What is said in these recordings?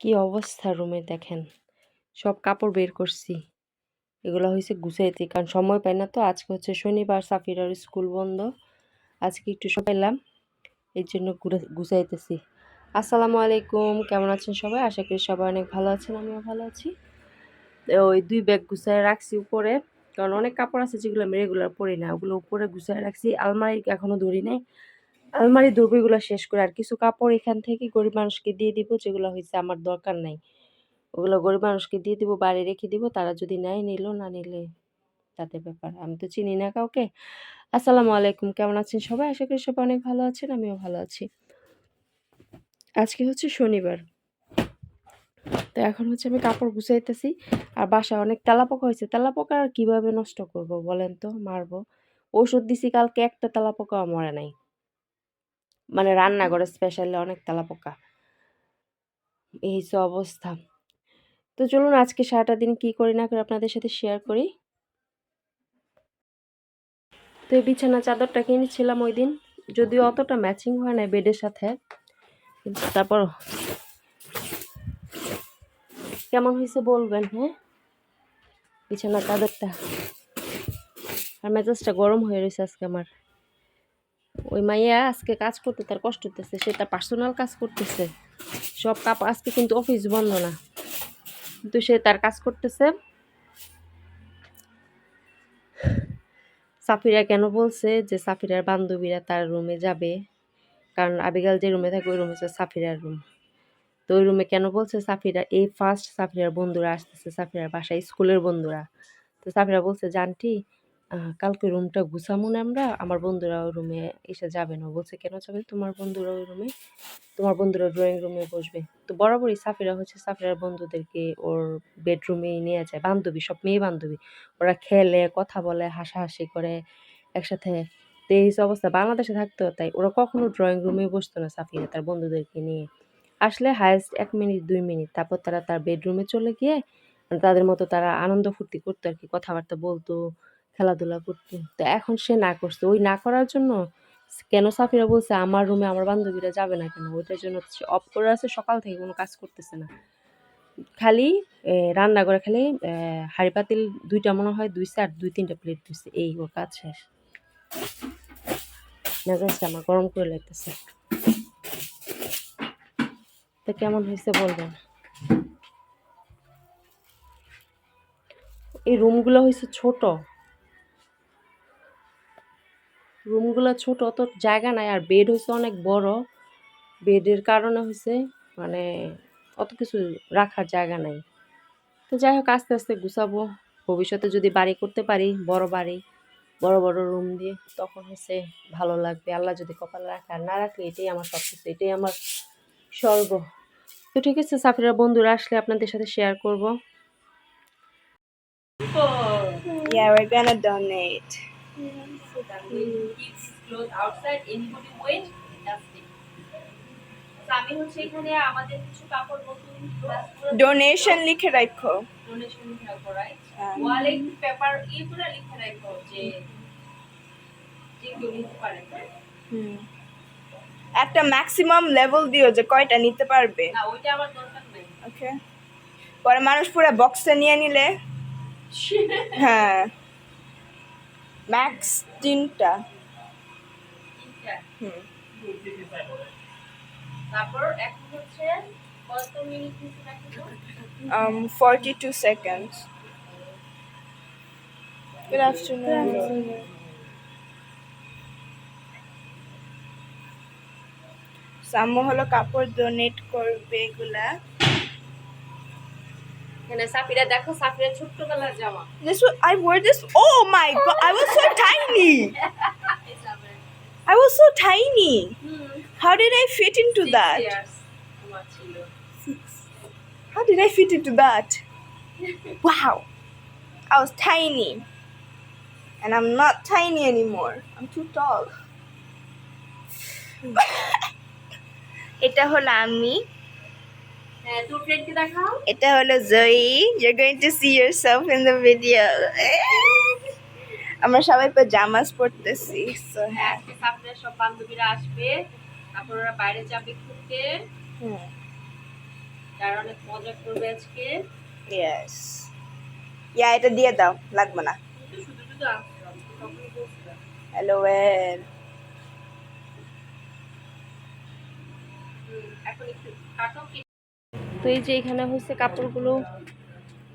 কি অবস্থা রুমে দেখেন? সব কাপড় বের করছি। এগুলো হয়েছে গুছাইতে, কারণ সময় পাই না তো। আজকে হচ্ছে শনিবার, সাফিরার স্কুল বন্ধ। আজকে একটু সময় পেলাম। এর জন্য গুছাইতেছি। আসসালামু আলাইকুম। কেমন আছেন সবাই? আশা করি সবাই অনেক ভালো আছেন, আমিও ভালো আছি। ওই দুই ব্যাগ গুছায় রাখছি উপরে। কারণ অনেক কাপড় আছে যেগুলো আমি রেগুলার পরি না। ওগুলো উপরে গুছায় রাখছি। আলমারি এখনও ধরি নাই। আলমারি ধরবো শেষ করে আর কিছু কাপড় এখান থেকে গরিব মানুষকে দিয়ে দিব যেগুলো হয়েছে আমার দরকার নাই। ওগুলো গরিব মানুষকে দিয়ে দিব, বাড়ি রেখে দিব, তারা যদি নেয় নিল, না নিলে তাদের ব্যাপার। আমি তো চিনি না কাউকে। আসসালামু আলাইকুম, কেমন আছেন সবাই? আশা করি সবাই অনেক ভালো আছেন, আমিও ভালো আছি। আজকে হচ্ছে শনিবার। তো এখন হচ্ছে আমি কাপড় গুছাইতেছি আর বাসায় অনেক তেলাপোকা হয়েছে। তেলাপোকা আর কীভাবে নষ্ট করব বলেন তো? মারবো। ওষুধ দিছি, কালকে একটা তেলাপোকাও মরে নাই। মানে রান্নাঘরে স্পেশালি অনেক তেলাপোকা। এই হচ্ছে অবস্থা। তো চলুন আজকে সারাটা দিন কি করি না করে আপনাদের সাথে শেয়ার করি। তো এই বিছানা চাদরটা কিনেছিলাম ওই দিন যদিও অতটা ম্যাচিং হয় না বেডের সাথে। কিন্তু তারপর কেমন হয়েছে বলবেন হ্যাঁ? বিছানা চাদরটা। আর মেজাজটা গরম হয়ে রয়েছে আজকে আমার। ওই মাইয়া আজকে কাজ করতে, তার কষ্ট হতেছে সে তার পার্সোনাল কাজ করতেছে। সব কাপ আজকে কিন্তু অফিস বন্ধ না। কিন্তু সে তার কাজ করতেছে। সাফিরা কেন বলছে যে সাফিরার বান্ধবীরা তার রুমে যাবে? কারণ আবিগাল যে রুমে থাকে, ওই রুম হচ্ছে সাফিরার রুম তো ওই রুমে কেন বলছে সাফিরা? এই ফার্স্ট সাফিরার বন্ধুরা আসতেছে, সাফিরার বাসায়, স্কুলের বন্ধুরা। তো সাফিরা বলছে জানটি কালকে রুমটা গুছামু না আমরা, আমার বন্ধুরা ওই রুমে এসে যাবে না। বলছে, কেন যাবে? তোমার বন্ধুরা ওই রুমে তোমার বন্ধুরা ড্রয়িং রুমে বসবে। তো বরাবরই সাফিরা হচ্ছে, সাফিরার বন্ধুদেরকে ওর বেডরুমে নিয়ে যায়। বান্ধবী, সব মেয়ে বান্ধবী। ওরা খেলে, কথা বলে, হাসাহাসি করে, একসাথে। তো এই অবস্থা। বাংলাদেশে থাকতো তাই। ওরা কখনো ড্রয়িং রুমে বসতো না সাফিরা, তার বন্ধুদেরকে নিয়ে। আসলে হায়েস্ট এক মিনিট দুই মিনিট তারপর তারা তার বেডরুমে চলে গিয়ে, তাদের মতো তারা আনন্দ ফুর্তি করতো আর কি, কথাবার্তা বলতো। খেলাধুলা করতো। তো এখন সে না করছে। ওই না করার জন্য কেন সাফিরা বলছে, আমার রুমে আমার বান্ধবীরা যাবে না কেন? ওইটার জন্য সে অফ করে আছে, সকাল থেকে কোনো কাজ করতেছে না। খালি রান্না করে খালি হাঁড়ি পাতিল দুইটা মনে হয় দুই চার দুই তিনটা প্লেট দিচ্ছে এই ওর কাজ শেষ। মেজাজটা আমার গরম করে লাগতেছে। তো কেমন হয়েছে বলবেন? এই রুমগুলো হয়েছে ছোট। রুমগুলো ছোট অত জায়গা নাই আর বেড হয়েছে অনেক বড়। বেডের কারণে হয়েছে মানে অত কিছু রাখার জায়গা নাই। তো যাই হোক আস্তে আস্তে গুছাবো। ভবিষ্যতে যদি বাড়ি করতে পারি বড় বাড়ি বড় বড় রুম দিয়ে তখন হচ্ছে ভালো লাগবে। আল্লাহ যদি কপালে রাখে আর না রাখলে এটাই আমার সব কিছু এটাই আমার স্বর্গ। তো ঠিক আছে সাফিরা বন্ধুরা আসলে আপনাদের সাথে শেয়ার করব। Yeah, we're gonna donate. আমি হচ্ছে এখানে আমাদের কিছু কাপড় নতুন Donation লিখে রাখো। ডোনেশন করাই হ্যাঁ। ওয়ালে পেপার করে লিখে রাখো যে যে কেউ নিতে পারে? হুম। একটা ম্যাক্সিমাম লেভেল দিও যে কয়টা নিতে পারবে। না ওইটা আমার দরকার নেই। ওকে পরে মানুষ পুরো বক্সে নিয়ে নিলে। হ্যাঁ। ম্যাক্স তিনটা। হুম। তারপর এখন হচ্ছে কত মিনিট নিচে রাখব um 42 seconds good afternoon Sammu হলো কাপড় ডোনেট করবে এগুলা। এখানে সাফিরা দেখো সাফিরা ছোট্টবেলার জামা This was, I wore this. Oh my god! I was so tiny. I was so tiny. How did I fit into that? তোমার ছিল How did I fit into that? Wow! I was tiny, and I'm not tiny anymore. I'm too tall. এটা হলো আমি এটা হলো জয়ী। You're going to see yourself in the video. আমরা সবাই পাজামাস পরতেছি so হ্যাঁ আজকে সব বান্ধবীরা আসবে। তারপর ওরা বাইরে যাবে ঘুরতে। হুম। তার অনেক মজা করবে আজকে। ইয়েস ইয়া এটা দিয়ে দাও লাগবে না। হ্যালো ওয়েল এখন একটু কাটো কি তো এই যে এখানে হচ্ছে কাপড়গুলো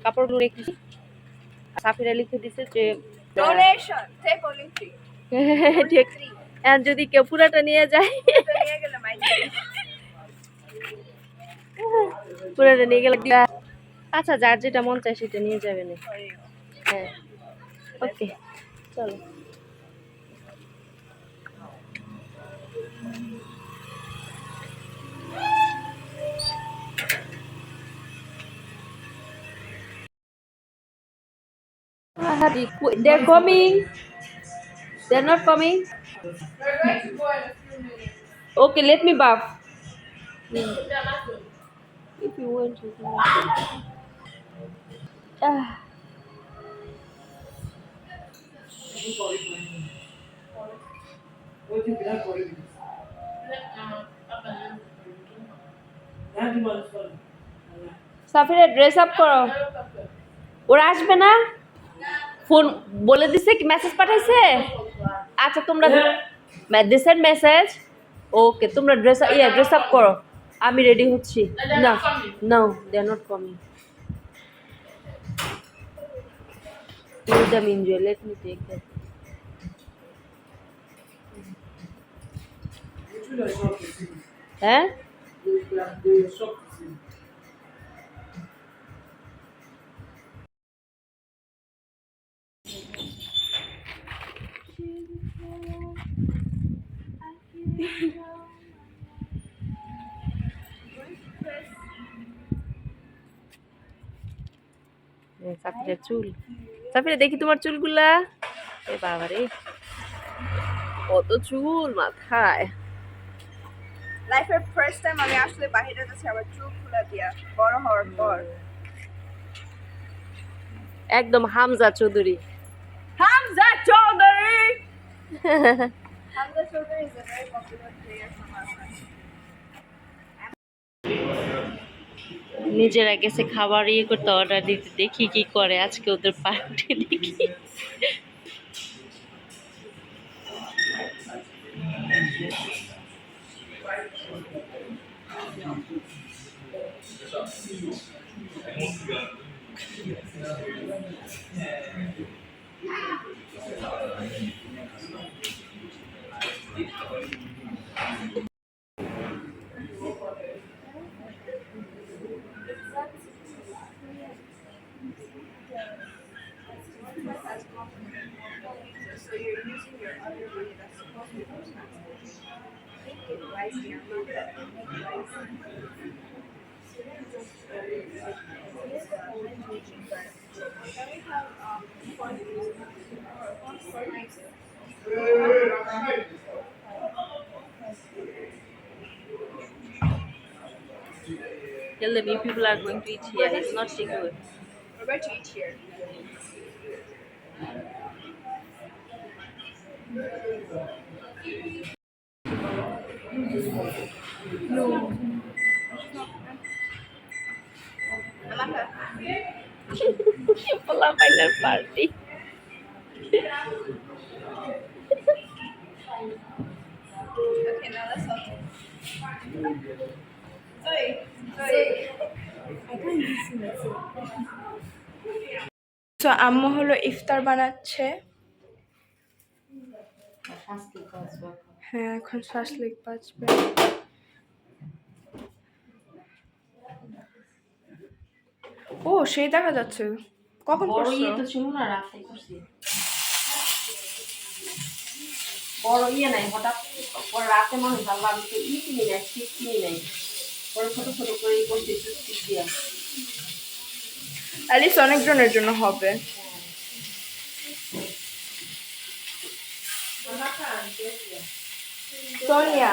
কাপড়গুলো রেখেছি সাফিরা লিখে দিছে যে যদি কেউ পুরাটা নিয়ে যায়। পুরাটা নিয়ে গেলে। আচ্ছা যার যেটা মন চায় সেটা নিয়ে যাবে না হ্যাঁ ওকে চলো। They're coming. They're not coming. Okay, let me bath. If you want to. Ah. Safira dress up করো ওরা আসবে না ফোন বলে দিছে কি মেসেজ পাঠাইছে? আচ্ছা তোমরা দিছেন মেসেজ ওকে তোমরা ড্রেস ইয়া ড্রেস আপ করো। আমি রেডি হচ্ছি। না no they are not coming Let them enjoy. Let me take that. হ্যাঁ সাফিরা চুল। সাফিরা দেখি তোমার চুলগুলা। এ বাবা রে কত চুল মাথায়। লাইফের ফার্স্ট টাইম আমি আসলে বাইরে যাচ্ছি আবার চুল খুলে দিয়া বড় হওয়ার পর। একদম হামজা চৌধুরী। হামজা চৌধুরী! নিজেরা গেছে খাবার ইয়ে করতে অর্ডার দিতে দেখি কি করে আজকে ওদের পার্টি দেখি। Tell them you people are going to eat here. It's not takeaway. We're going to eat here. No. Yo আম্মু হলো ইফতার বানাচ্ছে। হ্যাঁ এখন শ্বাস লিখ বাঁচবে ও সেই দেখা যাচ্ছে। কখন বড় ইয়ে তো ছিল না রাতে করছি। বড় ইয়ে নাই হঠাৎ পরে রাতে মনে হয় ভাবলাম আমি তো ই কিনি নাই স্টিক কিনি নাই। পরে ছোট ছোট করে ই করছি স্টিক দিয়া। অ্যালিস অনেকজনের জন্য হবে। সোনিয়া।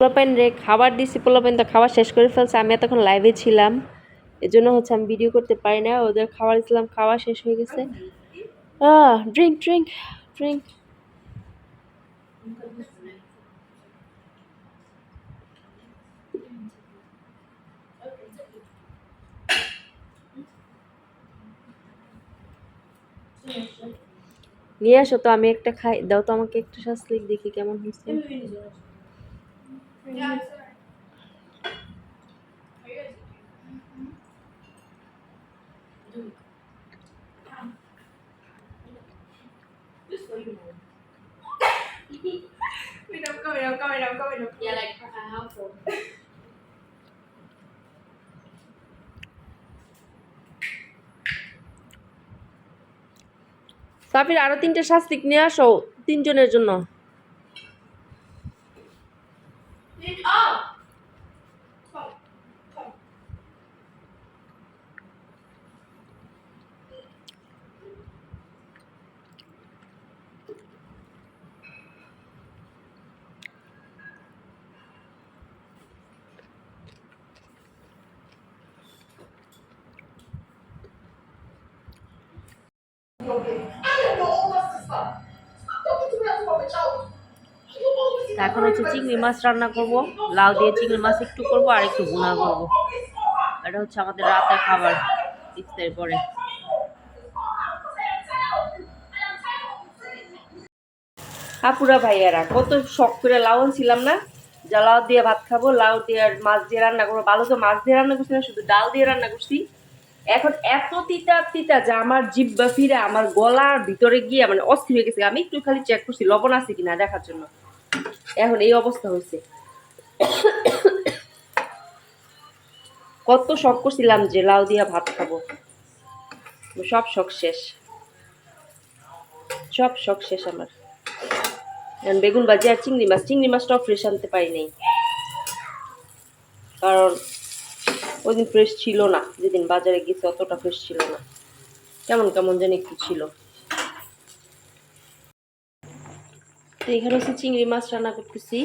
পোলাপাইন রে, খাবার দিছি, পোলাপাইন তো খাবার শেষ করে ফেলছে। আমি এতক্ষণ লাইভে ছিলাম, এজন্য হচ্ছে আমি ভিডিও করতে পারি না। ওদের খাবার দিছিলাম, খাওয়া শেষ হয়ে গেছে। ড্রিঙ্ক ড্রিঙ্ক ড্রিঙ্ক নিয়ে আসো তো আমি একটা খাই দাও তো আমাকে একটু শাসলিক দেখি কেমন হয়েছে সাফির আরও তিনটে শাস্তিক নিয়ে আসো তিনজনের জন্য Oh! এখন হচ্ছে চিংড়ি মাছ রান্না করব। লাউ দিয়ে চিংড়ি মাছ একটু করব আর একটু ভুনা করব। এটা হচ্ছে আমাদের রাতের খাবার ইফতারের পরে। আপুরা ভাইয়ারা, কত শখ করে লাউ ছিলাম না? যা লাউ দিয়ে ভাত খাব, লাউ দিয়ে মাছ দিয়ে রান্না করব। ভালো তো মাছ দিয়ে রান্না করছি না, শুধু ডাল দিয়ে রান্না করছি। এখন এত তিতা তিতা যে আমার জিব্বা ফিরে, আমার গলার ভিতরে গিয়ে মানে অস্থির হয়ে গেছে। আমি একটু খালি চেক করছি, লবণ আছে কিনা দেখার জন্য। এখন এই অবস্থা হয়েছে। কত শখ করছিলাম যে লাউ দিয়া ভাত খাব। সব শখ শেষ। সব শখ শেষ আমার। বেগুন ভাজি আর চিংড়ি মাছ, চিংড়ি মাছটাও ফ্রেশ আনতে পারি নাই। কারণ ওই দিন ফ্রেশ ছিল না, যেদিন বাজারে গেছে অতটা ফ্রেশ ছিল না। কেমন কেমন যেন একটু ছিল। তো এখানে হচ্ছে চিংড়ি মাছ রান্না করতেছি।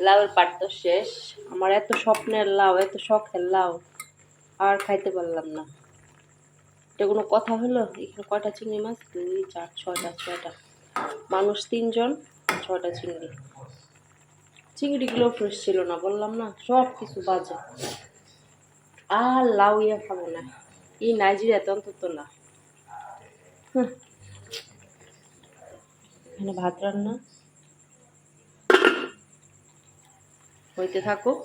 লাউয়ের পাট তো শেষ। আমার এত স্বপ্নের লাউ, এত শখের লাউ, আর খাইতে পারলাম না। এটা কোনো কথা হলো? এখানে কয়টা চিংড়ি মাছ? দুই, চার, ছয়টা ছয়টা। মানুষ তিনজন, ছয়টা চিংড়ি। চিংড়িগুলো ফ্রেশ ছিল না, বললাম না সব কিছু বাজে। আর লাউ ইয়া খাব না। এই নাইজেরিয়াতে অন্তত না। এখানে ভাত রান্না। হইতে থাকুক।